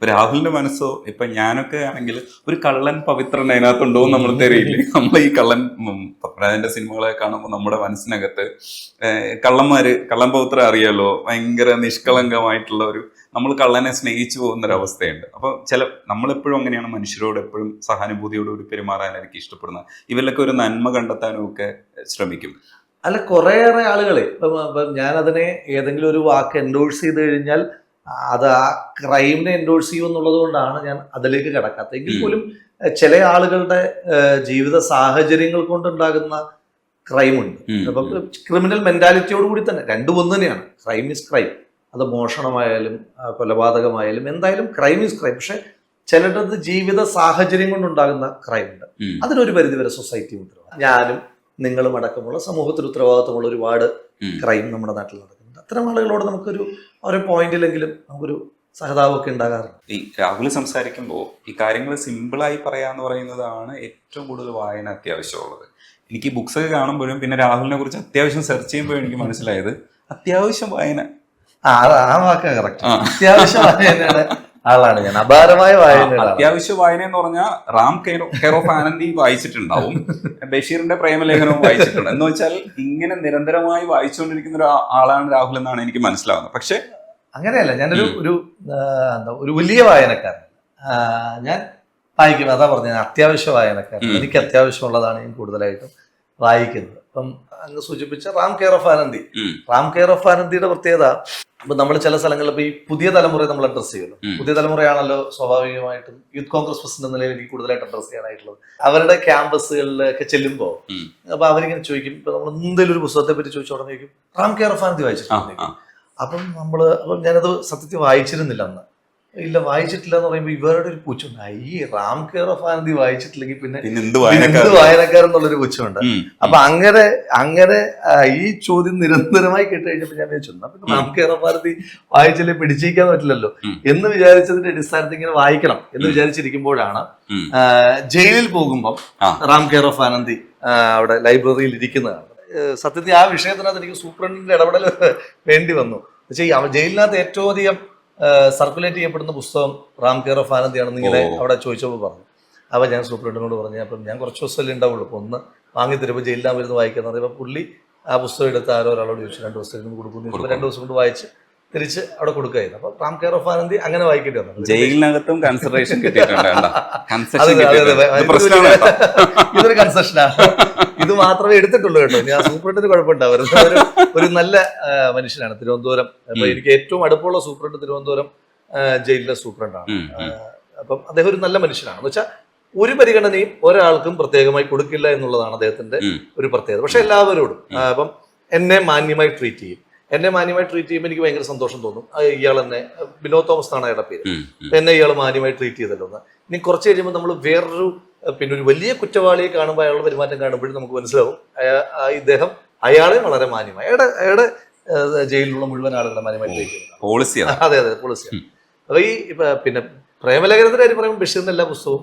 ഇപ്പൊ രാഹുലിന്റെ മനസ്സോ ഇപ്പൊ ഞാനൊക്കെ ആണെങ്കിൽ ഒരു കള്ളൻ പവിത്രൻ അതിനകത്തുണ്ടോ എന്ന് നമ്മൾ തെരയില്ലേ? നമ്മൾ ഈ കള്ളൻ പത്മരാജന്റെ സിനിമകളെ കാണുമ്പോൾ നമ്മുടെ മനസ്സിനകത്ത് കള്ളന്മാര് കള്ളൻ പവിത്ര അറിയാലോ ഭയങ്കര നിഷ്കളങ്കമായിട്ടുള്ള ഒരു നമ്മൾ കള്ളനെ സ്നേഹിച്ചു പോകുന്ന ഒരു അവസ്ഥയുണ്ട് അപ്പൊ ചില നമ്മളെപ്പോഴും അങ്ങനെയാണ് മനുഷ്യരോട് എപ്പോഴും സഹാനുഭൂതിയോട് സഹാനുഭൂതിയോടുകൂടി പെരുമാറാനായിരിക്കും ഇഷ്ടപ്പെടുന്നത്. ഇവരിലൊക്കെ ഒരു നന്മ കണ്ടെത്താനും ഒക്കെ ശ്രമിക്കും. അല്ല കുറേയേറെ ആളുകളെ ഇപ്പം ഇപ്പം ഞാനതിനെ ഏതെങ്കിലും ഒരു വാക്ക് എൻഡോഴ്സ് ചെയ്ത് കഴിഞ്ഞാൽ അത് ആ ക്രൈമിനെ എൻഡോഴ്സ് ചെയ്യും എന്നുള്ളത് കൊണ്ടാണ് ഞാൻ അതിലേക്ക് കിടക്കാത്തത്. എങ്കിൽ പോലും ചില ആളുകളുടെ ജീവിത സാഹചര്യങ്ങൾ കൊണ്ടുണ്ടാകുന്ന ക്രൈമുണ്ട്. അപ്പം ക്രിമിനൽ മെന്റാലിറ്റിയോട് കൂടി തന്നെ രണ്ടും ഒന്ന് തന്നെയാണ്. Crime is crime. അത് മോഷണമായാലും കൊലപാതകമായാലും എന്തായാലും ക്രൈം ഇസ് ക്രൈം. പക്ഷെ ചിലരുടെ ജീവിത സാഹചര്യം കൊണ്ടുണ്ടാകുന്ന ക്രൈം ഉണ്ട്. അതിനൊരു പരിധിവരെ സൊസൈറ്റി ഉത്തരവാദിത്വം ഞാനും നിങ്ങളും അടക്കമുള്ള സമൂഹത്തിൽ ഉത്തരവാദിത്തമുള്ള ഒരുപാട്. ക്രൈം നമ്മുടെ നാട്ടിൽ നടക്കുന്നുണ്ട് അത്തരം ആളുകളോട് നമുക്കൊരു ഓരോ പോയിന്റിലെങ്കിലും നമുക്കൊരു സഹതാപമൊക്കെ ഉണ്ടാകാറുണ്ട്. ഈ രാഹുൽ സംസാരിക്കുമ്പോൾ ഈ കാര്യങ്ങൾ സിമ്പിളായി പറയാന്ന് പറയുന്നതാണ് ഏറ്റവും കൂടുതൽ വായന അത്യാവശ്യമുള്ളത്. എനിക്ക് ബുക്സ് ഒക്കെ കാണുമ്പോഴും പിന്നെ രാഹുലിനെ കുറിച്ച് അത്യാവശ്യം സെർച്ച് ചെയ്യുമ്പോഴും എനിക്ക് മനസ്സിലായത് അത്യാവശ്യം വായന. ആ ആ വാക്കാ കറക്റ്റ്. അത്യാവശ്യം വായനയുടെ ആളാണ് ഞാൻ. അപാരമായ വായന അത്യാവശ്യ വായന എന്ന് പറഞ്ഞാൽ റാം കെയർ ഓഫ് ആനന്ദി വായിച്ചിട്ടുണ്ടാവും. ബഷീറിന്റെ പ്രേമലേഖനവും വായിച്ചിട്ടുണ്ട്. എന്ന് വെച്ചാൽ ഇങ്ങനെ നിരന്തരമായി വായിച്ചുകൊണ്ടിരിക്കുന്ന ഒരു ആളാണ് രാഹുൽ എന്നാണ് എനിക്ക് മനസ്സിലാവുന്നത്. പക്ഷെ അങ്ങനെയല്ല ഞാനൊരു. ഒരു എന്താ ഒരു വലിയ വായനക്കാരൻ. ഞാൻ വായിക്കും. അതാ പറഞ്ഞത് അത്യാവശ്യ വായനക്കാരൻ. എനിക്ക് അത്യാവശ്യമുള്ളതാണ് ഞാൻ കൂടുതലായിട്ടും വായിക്കുന്നത്. അപ്പം അങ്ങ് സൂചിപ്പിച്ച Ram care of Anandi. Ram care of ആനന്ദിയുടെ പ്രത്യേകത ഇപ്പൊ നമ്മൾ ചില സ്ഥലങ്ങളിൽ ഇപ്പൊ ഈ പുതിയ തലമുറയെ നമ്മൾ അഡ്രസ് ചെയ്യുന്നു പുതിയ തലമുറയാണല്ലോ സ്വാഭാവികമായിട്ടും യൂത്ത് കോൺഗ്രസ് പ്രസിഡന്റ് എന്ന നിലയിൽ എനിക്ക് കൂടുതലായിട്ട് അഡ്രസ് ചെയ്യാനായിട്ടുള്ളത്. അവരുടെ ക്യാമ്പസുകളിലൊക്കെ ചെല്ലുമ്പോൾ. അപ്പൊ അവരിങ്ങനെ ചോദിക്കും ഇപ്പൊ നമ്മൾ എന്തെങ്കിലും ഒരു പുസ്തകത്തെ പറ്റി ചോദിച്ചു ചോദിക്കും റാം കെയർ ഓഫ് ആനന്ദി വായിച്ചിട്ടുണ്ടെങ്കിൽ വായിച്ചിട്ടുണ്ട്. അപ്പം നമ്മൾ അപ്പം ഞാനത് സത്യത്തിൽ വായിച്ചിരുന്നില്ല അന്ന്. ഇല്ല വായിച്ചിട്ടില്ല എന്ന് പറയുമ്പോൾ ഇവരുടെ ഒരു പുച്ഛമുണ്ട്. ഈ റാം കെയർ ഓഫ് ആനന്ദി വായിച്ചിട്ടില്ലെങ്കിൽ പിന്നെ പിന്നെ എന്ത് വായനക്കാരൻ? എന്നുള്ളൊരു പുച്ഛമുണ്ട്. അപ്പൊ അങ്ങനെ അങ്ങനെ ഈ ചോദ്യം നിരന്തരമായി കേട്ട് കഴിഞ്ഞപ്പോ ഞാൻ വിചാരിച്ചു റാം കെയർ ഓഫ് ആനന്ദി വായിച്ചില്ലേ പിടിച്ചിരിക്കാൻ പറ്റില്ലല്ലോ. എന്ന് വിചാരിച്ചതിന്റെ അടിസ്ഥാനത്തിൽ ഇങ്ങനെ വായിക്കണം എന്ന്. വിചാരിച്ചിരിക്കുമ്പോഴാണ് ജയിലിൽ പോകുമ്പോൾ. റാം കെയർ ഓഫ് ആനന്ദി അവിടെ ലൈബ്രറിയിൽ ഇരിക്കുന്നതാണ്. സത്യത്തിൽ ആ വിഷയത്തിനകത്ത് എനിക്ക് സൂപ്രണ്ടിന്റെ ഇടപെടൽ വേണ്ടി വന്നു. പക്ഷേ ജയിലിനകത്ത് ഏറ്റവും അധികം സർക്കുലേറ്റ് ചെയ്യപ്പെടുന്ന പുസ്തകം റാം കെയർ ഓഫ് ആനന്ദിയാണെന്ന് ഇങ്ങനെ. അവിടെ ചോദിച്ചപ്പോൾ പറഞ്ഞു. അപ്പോൾ ഞാൻ സൂപ്രണ്ടിനോട് പറഞ്ഞു അപ്പം ഞാൻ കുറച്ച് ദിവസമല്ലേ ഉണ്ടാവുള്ളൂ അപ്പോൾ ഒന്ന് വാങ്ങി തരുമ്പോൾ ജയിലിലാൻ വരുന്ന വായിക്കാൻ പറയുമ്പോൾ പുള്ളി ആ പുസ്തകം എടുത്ത് ആരോ ഒരാളോട് ചോദിച്ചു രണ്ട് ദിവസത്തേക്ക് കൊടുക്കുന്നു. രണ്ട് ദിവസം കൊണ്ട് വായിച്ച് തിരിച്ച് അവിടെ കൊടുക്കുകയായിരുന്നു. അപ്പൊ റാം കെയർ ഓഫ് ആനന്ദി അങ്ങനെ വായിക്കേണ്ടി വന്നു. ജയിലിനകത്തും കൺസിഡറേഷൻ. ഇതൊരു കൺസെഷനാണ് ഇത് മാത്രമേ എടുത്തിട്ടുള്ളൂ കേട്ടോ. ഞാൻ സൂപ്രണ്ടിന് കുഴപ്പമുണ്ടാവരുത്. ഒരു നല്ല മനുഷ്യനാണ് തിരുവനന്തപുരം. അപ്പൊ. എനിക്ക് ഏറ്റവും അടുപ്പമുള്ള സൂപ്രണ്ട് തിരുവനന്തപുരം ജയിലിലെ സൂപ്രണ്ടാണ്. അപ്പം അദ്ദേഹം ഒരു നല്ല മനുഷ്യനാണ്. എന്ന് വെച്ചാൽ ഒരു പരിഗണനയും ഒരാൾക്കും പ്രത്യേകമായി കൊടുക്കില്ല എന്നുള്ളതാണ് അദ്ദേഹത്തിന്റെ ഒരു പ്രത്യേകത. പക്ഷെ എല്ലാവരോടും അപ്പം എന്നെ മാന്യമായി ട്രീറ്റ് ചെയ്യും. എന്നെ മാന്യമായി ട്രീറ്റ് ചെയ്യുമ്പോൾ എനിക്ക് ഭയങ്കര സന്തോഷം തോന്നും. ഇയാൾ എന്നെ വിനോദ് തോമസ് എന്നാണ് അയാളുടെ പേര്. എന്നെ ഇയാൾ മാന്യമായി ട്രീറ്റ് ചെയ്തല്ലോ എന്ന്. ഇനി കുറച്ച് കഴിയുമ്പോൾ നമ്മൾ വേറൊരു പിന്നെ ഒരു വലിയ കുറ്റവാളിയെ കാണുമ്പോൾ അയാളുടെ പെരുമാറ്റം കാണുമ്പോഴും നമുക്ക് മനസ്സിലാവും. ഇദ്ദേഹം അയാളെ വളരെ മാന്യമായി അയാളുടെ അയാളുടെ ജയിലിലുള്ള മുഴുവൻ ആളുകളെ മാന്യമായി ട്രീറ്റ് ചെയ്യുന്നത് പോളിസി അതെ അതെ പോളിസിയാണ്. അപ്പൊ ഈ ഇപ്പൊ പിന്നെ പ്രേമലേഖനത്തിന്റെ കാര്യം പറയുമ്പോൾ ബഷീറിന്റെ എല്ലാ പുസ്തകവും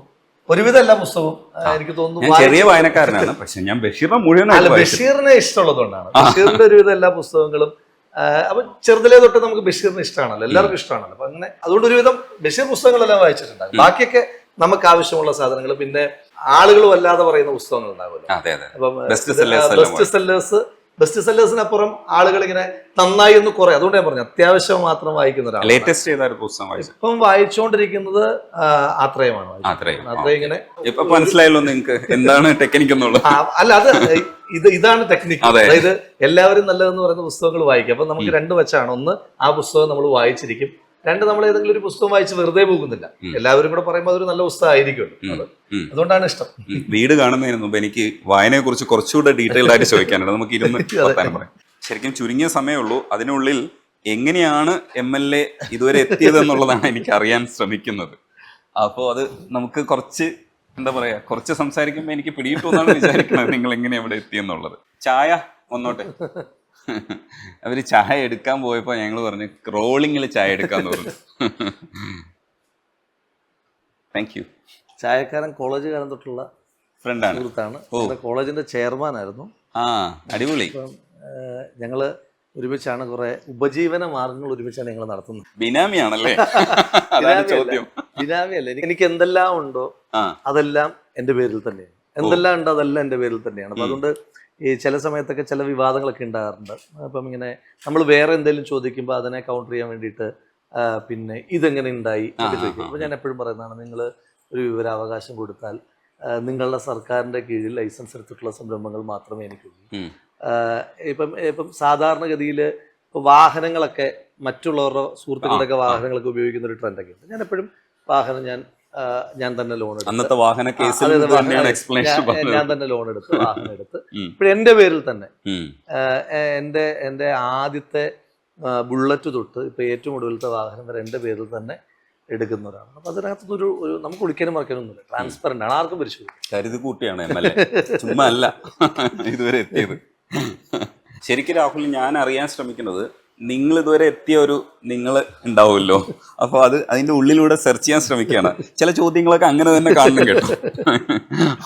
ഒരുവിധം എല്ലാ പുസ്തകവും എനിക്ക് തോന്നുന്നു ചെറിയ വായനക്കാരനാണ് പക്ഷെ ഞാൻ ബഷീറിനെ മുഴുവൻ ബഷീറിനെ ഇഷ്ടമുള്ളതുകൊണ്ടാണ്. ബഷീറിന്റെ ഒരുവിധം എല്ലാ പുസ്തകങ്ങളും അപ്പൊ ചെറുതിലേ തൊട്ട് നമുക്ക് ബഷീറിന് ഇഷ്ടമാണല്ലോ എല്ലാവർക്കും ഇഷ്ടമാണല്ലോ അപ്പൊ അങ്ങനെ അതുകൊണ്ട് ഒരുവിധം ബഷീർ പുസ്തകങ്ങളെല്ലാം വായിച്ചിട്ടുണ്ടാകും. ബാക്കിയൊക്കെ നമുക്ക് ആവശ്യമുള്ള സാധനങ്ങൾ പിന്നെ ആളുകൾ വല്ലാതെ പറയുന്ന പുസ്തകങ്ങൾ ഉണ്ടാവുമല്ലോ അപ്പം ബെസ്റ്റ് സെല്ലേഴ്സ് ബെസ്റ്റ് സെല്ലേഴ്സിനപ്പുറം ആളുകൾ ഇങ്ങനെ നന്നായി എന്ന് കുറെ. അതുകൊണ്ട് ഞാൻ പറഞ്ഞു അത്യാവശ്യം മാത്രം വായിക്കുന്ന ഒരാൾ ലേറ്റസ്റ്റ് ചെയ്ത ഒരു പുസ്തകം ഇപ്പം വായിച്ചുകൊണ്ടിരിക്കുന്നത് ആത്രയമാണ് ആത്രയം ഇങ്ങനെ ഇപ്പൊ മനസ്സിലായല്ലോ നിങ്ങൾക്ക് എന്താണ് ടെക്നിക് എന്നുള്ളത്. അല്ല അത് ഇത് ഇതാണ് ടെക്നിക്ക് അതായത് എല്ലാവരും നല്ലതെന്ന് പറയുന്ന പുസ്തകങ്ങൾ വായിക്കും അപ്പൊ നമുക്ക് രണ്ട് വച്ചാണ് ഒന്ന് ആ പുസ്തകം നമ്മൾ വായിച്ചിരിക്കും. രണ്ട് നമ്മൾ ഏതെങ്കിലും ഒരു പുസ്തകം വായിച്ച് വെറുതെ പോകുന്നില്ല. എല്ലാവരും കൂടെ പറയുമ്പോൾ അതൊരു നല്ല പുസ്തകം ആയിരിക്കുമല്ലോ ഉം. അതുകൊണ്ടാണ് ഇഷ്ടം. വീട് കാണുന്നതിന് മുമ്പ് എനിക്ക് വായനയെ കുറിച്ച് കുറച്ചുകൂടെ ഡീറ്റെയിൽഡ് ആയിട്ട് ചോദിക്കാനുണ്ട്. നമുക്ക് ഇരുന്ന് ശരിക്കും ചുരുങ്ങിയ സമയമുള്ളൂ അതിനുള്ളിൽ എങ്ങനെയാണ് എം എൽ എ ഇതുവരെ എത്തിയത് എന്നുള്ളതാണ് എനിക്ക് അറിയാൻ ശ്രമിക്കുന്നത്. അപ്പോൾ അത് നമുക്ക് കുറച്ച് എന്താ പറയാ കുറച്ച് സംസാരിക്കുമ്പോൾ എനിക്ക് പിടിയിട്ടു എന്നാണ് വിചാരിക്കുന്നത്. നിങ്ങൾ എങ്ങനെ അവിടെ എത്തിയെന്നുള്ളത്. ചായ വന്നോട്ടെ. അവർ ചായ എടുക്കാൻ പോയപ്പോൾ ഞങ്ങൾ പറഞ്ഞു റോളിങ്ങിൽ ചായ എടുക്കാൻ തോന്നുന്നു. താങ്ക് യു ചായക്കാരൻ കോളേജ് കാലം തൊട്ടുള്ള ഫ്രണ്ടാണ് സുഹൃത്താണ്. കോളേജിന്റെ ചെയർമാൻ ആയിരുന്നു. ആ അടിപൊളി. ഞങ്ങൾ ഒരുമിച്ചാണ് കുറെ ഉപജീവന മാർഗങ്ങൾ ഒരുമിച്ചാണ് ഞങ്ങൾ നടത്തുന്നത്. ബിനാമിയാണല്ലേ? ചോദ്യം. ബിനാമിയല്ല. എനിക്ക് എന്തെല്ലാം ഉണ്ടോ അതെല്ലാം എന്റെ പേരിൽ തന്നെയാണ്. എന്തെല്ലാം ഉണ്ടോ അതെല്ലാം എന്റെ പേരിൽ തന്നെയാണ്. അപ്പൊ അതുകൊണ്ട് ഈ ചില സമയത്തൊക്കെ ചില വിവാദങ്ങളൊക്കെ ഉണ്ടാകാറുണ്ട്. അപ്പം ഇങ്ങനെ നമ്മൾ വേറെ എന്തെങ്കിലും ചോദിക്കുമ്പോൾ അതിനെ കൗണ്ടർ ചെയ്യാൻ വേണ്ടിയിട്ട് പിന്നെ ഇതെങ്ങനെ ഉണ്ടായി ചോദിക്കും. അപ്പോൾ ഞാൻ എപ്പോഴും പറയുന്നതാണ് നിങ്ങൾ ഒരു വിവരാവകാശം കൊടുത്താൽ നിങ്ങളുടെ സർക്കാരിന്റെ കീഴിൽ ലൈസൻസ് എടുത്തിട്ടുള്ള സംരംഭങ്ങൾ മാത്രമേ എനിക്കുള്ളൂ. ഇപ്പം ഇപ്പം സാധാരണഗതിയിൽ ഇപ്പോൾ വാഹനങ്ങളൊക്കെ മറ്റുള്ളവരുടെ സുഹൃത്തുക്കളുടെയൊക്കെ വാഹനങ്ങളൊക്കെ ഉപയോഗിക്കുന്ന ഒരു ട്രെൻഡൊക്കെ ഉണ്ട്. ഞാൻ എപ്പോഴും വാഹനം ഞാൻ ഞാൻ തന്നെ ലോൺ എടുത്തു. അന്നത്തെ വാഹന കേസിൽ ഞാൻ- തന്നെ ലോൺ എടുത്തു വാഹനം എടുത്ത്. ഇപ്പോഴും എന്റെ പേരിൽ തന്നെ. എന്റെ എന്റെ ആദ്യത്തെ ബുള്ളറ്റ് തൊട്ട് ഇപ്പോൾ ഏറ്റവും ഒടുവിലത്തെ വാഹനം വരെ എന്റെ പേരിൽ തന്നെ എടുക്കുന്ന ഒരാളാണ് അപ്പൊ അതിനകത്തുനിന്ന് ഒരു ഒരു നമുക്ക് ഒളിക്കാനും മറക്കാനൊന്നുമില്ല. ട്രാൻസ്പെറന്റ് ആണ്. ആർക്കും പരിശോധിക്കും. കരുതി കൂട്ടിയാണ് എം എൽ എ. ചുമ്മാ അല്ല. ഇതുവരെ എത്തിയത്. ശരിക്കും രാഹുൽ ഞാൻ അറിയാൻ ശ്രമിക്കുന്നത് നിങ്ങൾ ഇതുവരെ എത്തിയ ഒരു നിങ്ങൾ ഉണ്ടാവുമല്ലോ. അപ്പോൾ അത് അതിന്റെ ഉള്ളിലൂടെ സെർച്ച് ചെയ്യാൻ ശ്രമിക്കുകയാണ്. ചില ചോദ്യങ്ങളൊക്കെ അങ്ങനെ തന്നെ കാണണം കേട്ടോ.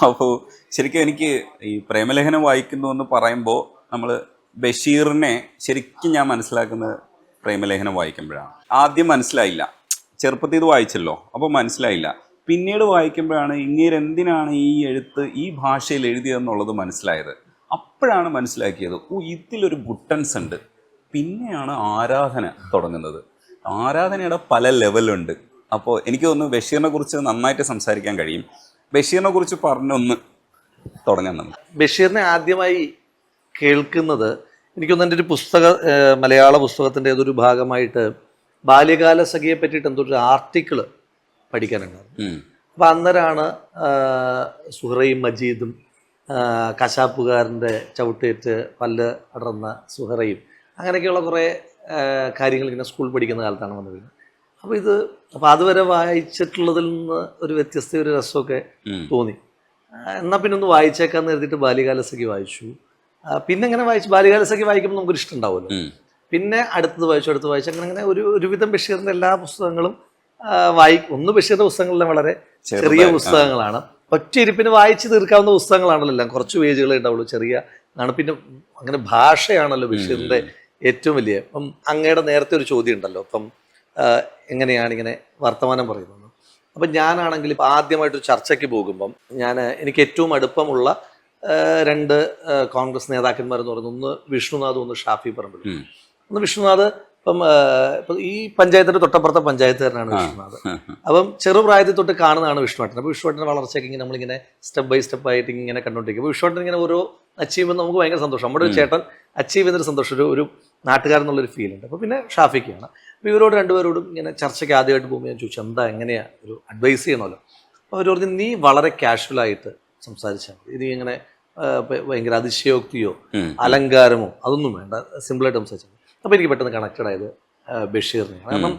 അപ്പോൾ ശരിക്കും എനിക്ക് ഈ പ്രേമലേഖനം വായിക്കുന്നു എന്ന് പറയുമ്പോൾ നമ്മൾ ബഷീറിനെ ശരിക്കും ഞാൻ മനസ്സിലാക്കുന്നത് പ്രേമലേഖനം വായിക്കുമ്പോഴാണ്. ആദ്യം മനസ്സിലായില്ല. ചെറുപ്പത്തിൽ ഇത് വായിച്ചല്ലോ. അപ്പോൾ മനസ്സിലായില്ല. പിന്നീട് വായിക്കുമ്പോഴാണ് ഇങ്ങേര് എന്തിനാണ് ഈ എഴുത്ത് ഈ ഭാഷയിൽ എഴുതിയതെന്നുള്ളത് മനസ്സിലായത്. അപ്പോഴാണ് മനസ്സിലാക്കിയത്. ഓ ഇതിലൊരു ഗുട്ടൻസ് ഉണ്ട്. പിന്നെയാണ് ആരാധന തുടങ്ങുന്നത്. ആരാധനയുടെ പല ലെവലുണ്ട് അപ്പോൾ എനിക്ക് തോന്നുന്നു ബഷീറിനെ കുറിച്ച് നന്നായിട്ട് സംസാരിക്കാൻ കഴിയും. ബഷീറിനെ കുറിച്ച് പറഞ്ഞൊന്ന് തുടങ്ങാൻ നമുക്ക്. ബഷീറിനെ ആദ്യമായി കേൾക്കുന്നത് എനിക്കൊന്ന് എന്റെ ഒരു പുസ്തക മലയാള പുസ്തകത്തിന്റെ ഏതൊരു ഭാഗമായിട്ട് ബാല്യകാല സഖിയെ പറ്റിയിട്ട് എന്തോ ഒരു ആർട്ടിക്കിൾ പഠിക്കാനുണ്ടായിരുന്നു. അപ്പം അന്നേരമാണ് സുഹറയും മജീദും കശാപ്പുകാരന്റെ ചവിട്ടേറ്റ് പല്ല് അടർന്ന സുഹറയും അങ്ങനെയൊക്കെയുള്ള കുറേ കാര്യങ്ങൾ ഇങ്ങനെ സ്കൂൾ പഠിക്കുന്ന കാലത്താണ് വന്നത്. അപ്പോൾ ഇത് അപ്പോൾ അതുവരെ വായിച്ചിട്ടുള്ളതിൽ നിന്ന് ഒരു വ്യത്യസ്ത ഒരു രസമൊക്കെ തോന്നി. എന്നാൽ എന്നാ പിന്നെ ഒന്ന് വായിച്ചേക്കാന്ന് കരുതിയിട്ട് ബാല്യകാലസഖി വായിച്ചു. പിന്നെ ഇങ്ങനെ വായിച്ചു ബാല്യകാലസഖി വായിക്കുമ്പോൾ നമുക്കൊരു ഇഷ്ടം ഉണ്ടാവുമല്ലോ. പിന്നെ അടുത്തത് വായിച്ചു അടുത്ത് വായിച്ചു അങ്ങനെ അങ്ങനെ ഒരു ഒരുവിധം ബഷീറിന്റെ എല്ലാ പുസ്തകങ്ങളും വായി ഒന്ന് ബഷീറിന്റെ പുസ്തകങ്ങളെല്ലാം വളരെ ചെറിയ പുസ്തകങ്ങളാണ്. ഒറ്റ ഇരിപ്പിന് വായിച്ച് തീർക്കാവുന്ന പുസ്തകങ്ങളാണല്ലോ എല്ലാം. കുറച്ച് പേജുകളേ ഉണ്ടാവുള്ളൂ ചെറിയ ആണ്. പിന്നെ അങ്ങനെ ഭാഷയാണല്ലോ ബഷീറിന്റെ ഏറ്റവും വലിയ ഇപ്പം അങ്ങയുടെ നേരത്തെ ഒരു ചോദ്യം ഉണ്ടല്ലോ. ഇപ്പം എങ്ങനെയാണ് ഇങ്ങനെ വർത്തമാനം പറയുന്നത്? അപ്പം ഞാനാണെങ്കിൽ ഇപ്പം ആദ്യമായിട്ടൊരു ചർച്ചയ്ക്ക് പോകുമ്പം ഞാൻ എനിക്ക് ഏറ്റവും അടുപ്പമുള്ള രണ്ട് കോൺഗ്രസ് നേതാക്കന്മാരെന്ന് പറയുന്നത് ഒന്ന് വിഷ്ണുനാഥും ഒന്ന് ഷാഫി പറമ്പിൽ. ഒന്ന് വിഷ്ണുനാഥ് ഇപ്പം ഇപ്പം ഈ പഞ്ചായത്തിന്റെ തൊട്ടപ്പുറത്തെ പഞ്ചായത്തുകാരനാണ് വിഷ്ണുനാഥ്. അപ്പം ചെറുപ്രായത്തിൽ തൊട്ട് കാണുന്നതാണ് വിഷ്ണുവേട്ടൻ. അപ്പോൾ വിഷ്ണുവേട്ടന്റെ വളർച്ചയ്ക്ക് ഇങ്ങനെ നമ്മളിങ്ങനെ സ്റ്റെപ്പ് ബൈ സ്റ്റെപ്പ് ആയിട്ട് ഇങ്ങനെ കണ്ടുകൊണ്ടിരിക്കും. അപ്പോൾ വിഷ്ണുവേട്ടൻ ഇങ്ങനെ ഓരോ അച്ചീവ്മെന്റ് നമുക്ക് ഭയങ്കര സന്തോഷം. നമ്മുടെ ഒരു ചേട്ടൻ അച്ചീവ് ചെയ്യുന്നൊരു സന്തോഷം ഒരു നാട്ടുകാരെന്നുള്ളൊരു ഫീൽ ഉണ്ട്. അപ്പോൾ പിന്നെ ഷാഫിക്കാണ്. അപ്പോൾ ഇവരോട് രണ്ടുപേരോടും ഇങ്ങനെ ചർച്ചയ്ക്ക് ആദ്യമായിട്ട് പോകുമ്പോൾ ഞാൻ ചോദിച്ചു എന്താ എങ്ങനെയാണ് ഒരു അഡ്വൈസ് ചെയ്യണമല്ലോ. അപ്പോൾ അവർ പറഞ്ഞു നീ വളരെ കാഷ്വലായിട്ട് സംസാരിച്ചാൽ മതി. ഇനി ഇങ്ങനെ ഭയങ്കര അതിശയോക്തിയോ അലങ്കാരമോ അതൊന്നും വേണ്ട. സിമ്പിളായിട്ട് സംസാരിച്ചാൽ മതി. അപ്പോൾ എനിക്ക് പെട്ടെന്ന് കണക്റ്റഡ് ആയത് ബഷീറിനെയാണ്. കാരണം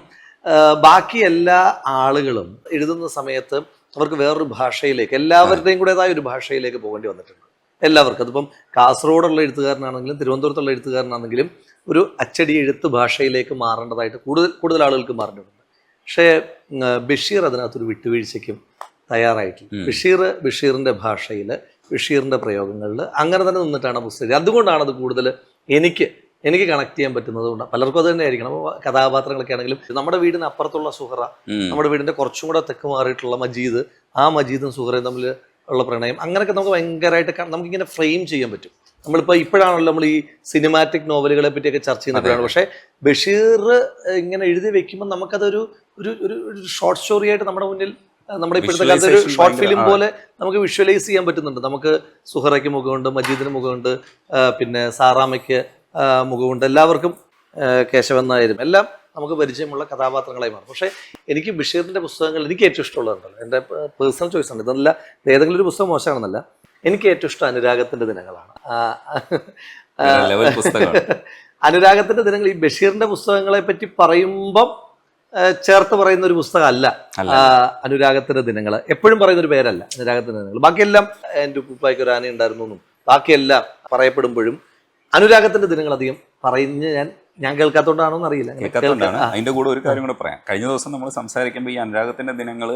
ബാക്കി എല്ലാ ആളുകളും എഴുതുന്ന സമയത്ത് അവർക്ക് വേറൊരു ഭാഷയിലേക്ക് എല്ലാവരുടെയും കൂടേതായ ഒരു ഭാഷയിലേക്ക് പോകേണ്ടി വന്നിട്ടുണ്ട്. എല്ലാവർക്കും. അതിപ്പം കാസർഗോഡുള്ള എഴുത്തുകാരനാണെങ്കിലും തിരുവനന്തപുരത്തുള്ള എഴുത്തുകാരനാണെങ്കിലും ഒരു അച്ചടി എഴുത്ത് ഭാഷയിലേക്ക് മാറേണ്ടതായിട്ട് കൂടുതൽ കൂടുതൽ ആളുകൾക്ക് മാറേണ്ടതുണ്ട്. പക്ഷേ ബഷീർ അതിനകത്തൊരു വിട്ടുവീഴ്ചയ്ക്കും തയ്യാറായിട്ടില്ല. ബഷീർ ബഷീറിന്റെ ഭാഷയിൽ ബഷീറിന്റെ പ്രയോഗങ്ങളിൽ അങ്ങനെ തന്നെ നിന്നിട്ടാണ് പുസ്തകം. അതുകൊണ്ടാണ് അത് കൂടുതൽ എനിക്ക് എനിക്ക് കണക്ട് ചെയ്യാൻ പറ്റുന്നത് കൊണ്ട് പലർക്കും അത് തന്നെ ആയിരിക്കണം. കഥാപാത്രങ്ങളൊക്കെ ആണെങ്കിലും നമ്മുടെ വീടിന് അപ്പുറത്തുള്ള സുഹറ നമ്മുടെ വീടിന്റെ കുറച്ചും കൂടെ തെക്ക് മാറിയിട്ടുള്ള മജീദ് ആ മജീദും സുഹറയും തമ്മിൽ ഉള്ള പ്രണയം. അങ്ങനെയൊക്കെ നമുക്ക് ഭയങ്കരമായിട്ട് നമുക്കിങ്ങനെ ഫ്രെയിം ചെയ്യാൻ പറ്റും. നമ്മളിപ്പോൾ ഇപ്പോഴാണല്ലോ നമ്മൾ ഈ സിനിമാറ്റിക് നോവലുകളെ പറ്റിയൊക്കെ ചർച്ച ചെയ്യുന്നപ്പോഴാണ് പക്ഷേ ബഷീർ ഇങ്ങനെ എഴുതി വെക്കുമ്പോൾ നമുക്കതൊരു ഒരു ഒരു ഷോർട്ട് സ്റ്റോറി ആയിട്ട് നമ്മുടെ മുന്നിൽ നമ്മുടെ ഇപ്പോഴത്തെ കാലത്ത് ഒരു ഷോർട്ട് ഫിലിം പോലെ നമുക്ക് വിഷ്വലൈസ് ചെയ്യാൻ പറ്റുന്നുണ്ട്. നമുക്ക് സുഹറയ്ക്ക് മുഖമുണ്ട് മജീദിന് മുഖമുണ്ട് പിന്നെ സാറാമയ്ക്ക് മുഖമുണ്ട്. എല്ലാവർക്കും കേശവൻ നായരും. എല്ലാം നമുക്ക് പരിചയമുള്ള കഥാപാത്രങ്ങളായി മാറും. പക്ഷേ എനിക്ക് ബഷീറിന്റെ പുസ്തകങ്ങൾ എനിക്ക് ഏറ്റവും ഇഷ്ടമുള്ളതുണ്ടല്ലോ എന്റെ പേഴ്സണൽ ചോയ്സ് ആണ്. ഇതല്ല ഏതെങ്കിലും ഒരു പുസ്തകം മോശമാണെന്നല്ല എനിക്ക് ഏറ്റവും ഇഷ്ടം അനുരാഗത്തിന്റെ ദിനങ്ങളാണ്. അനുരാഗത്തിന്റെ ദിനങ്ങൾ ഈ ബഷീറിന്റെ പുസ്തകങ്ങളെ പറ്റി പറയുമ്പം ചേർത്ത് പറയുന്ന ഒരു പുസ്തകമല്ല. അനുരാഗത്തിന്റെ ദിനങ്ങൾ. എപ്പോഴും പറയുന്ന ഒരു പേരല്ല അനുരാഗത്തിന്റെ ദിനങ്ങൾ. ബാക്കിയെല്ലാം എന്റെ ഉപ്പായ്ക്ക് ഒരു ആന ഉണ്ടായിരുന്നു എന്നും ബാക്കിയെല്ലാം പറയപ്പെടുമ്പോഴും അനുരാഗത്തിന്റെ ദിനങ്ങൾ അധികം പറയുന്ന ഞാൻ ഞാൻ കേൾക്കാത്തോണ്ടാണോ. എന്നറിയില്ല കേൾക്കാത്തോണ്ടാണ് അതിന്റെ കൂടെ ഒരു കാര്യം കൂടെ പറയാം. കഴിഞ്ഞ ദിവസം നമ്മൾ സംസാരിക്കുമ്പോൾ ഈ അനുരാഗത്തിന്റെ ദിനങ്ങൾ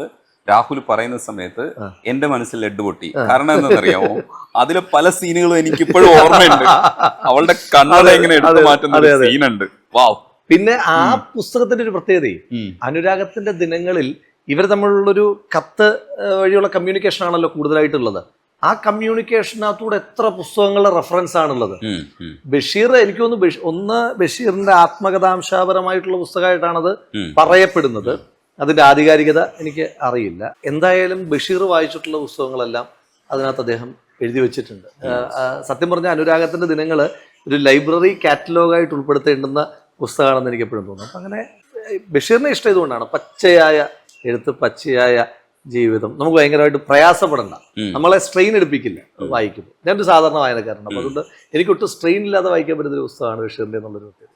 രാഹുൽ പറയുന്ന സമയത്ത് എന്റെ മനസ്സിൽ ലഡ് പൊട്ടി. കാരണം എന്താണെന്നറിയാമോ അതിലെ പല സീനുകളും എനിക്ക് ഇപ്പോഴും ഓർമ്മയുണ്ട്. അവളുടെ കണ്ണട എങ്ങനെ എടുത്തു മാറ്റുന്ന സീനുണ്ട്. വാവ്. പിന്നെ ആ പുസ്തകത്തിന്റെ ഒരു പ്രത്യേകതയും അനുരാഗത്തിന്റെ ദിനങ്ങളിൽ ഇവർ തമ്മിലുള്ളൊരു കത്ത് വഴിയുള്ള കമ്മ്യൂണിക്കേഷൻ ആണല്ലോ കൂടുതലായിട്ടുള്ളത്. ആ കമ്മ്യൂണിക്കേഷനകത്തൂടെ എത്ര പുസ്തകങ്ങളുടെ റെഫറൻസ് ആണുള്ളത്. ബഷീർ എനിക്ക് തോന്നുന്നു ഒന്ന് ബഷീറിന്റെ ആത്മകഥാംശാപരമായിട്ടുള്ള പുസ്തകമായിട്ടാണത്. പറയപ്പെടുന്നത്. അതിന്റെ ആധികാരികത എനിക്ക് അറിയില്ല. എന്തായാലും ബഷീർ വായിച്ചിട്ടുള്ള പുസ്തകങ്ങളെല്ലാം അതിനകത്ത് അദ്ദേഹം എഴുതി വെച്ചിട്ടുണ്ട്. സത്യം പറഞ്ഞ അനുരാഗത്തിന്റെ ദിനങ്ങൾ ഒരു ലൈബ്രറി കാറ്റലോഗായിട്ട് ഉൾപ്പെടുത്തേണ്ടുന്ന പുസ്തകമാണെന്ന് എനിക്ക് എപ്പോഴും തോന്നുന്നു. അപ്പം അങ്ങനെ ബഷീറിനെ ഇഷ്ടം ഇതുകൊണ്ടാണ്. പച്ചയായ എഴുത്ത് പച്ചയായ ജീവിതം. നമുക്ക് ഭയങ്കരമായിട്ട് പ്രയാസപ്പെടണ്ട. നമ്മളെ സ്ട്രെയിൻ എടുപ്പിക്കില്ല. വായിക്കുമ്പോൾ. ഞാനൊരു സാധാരണ വായനക്കാരനാണ്. അപ്പം അതുകൊണ്ട് എനിക്കൊട്ടും സ്ട്രെയിൻ ഇല്ലാതെ വായിക്കാൻ പറ്റുന്ന ഒരു പുസ്തകമാണ് ബഷീറിന്റെ എന്നുള്ളൊരു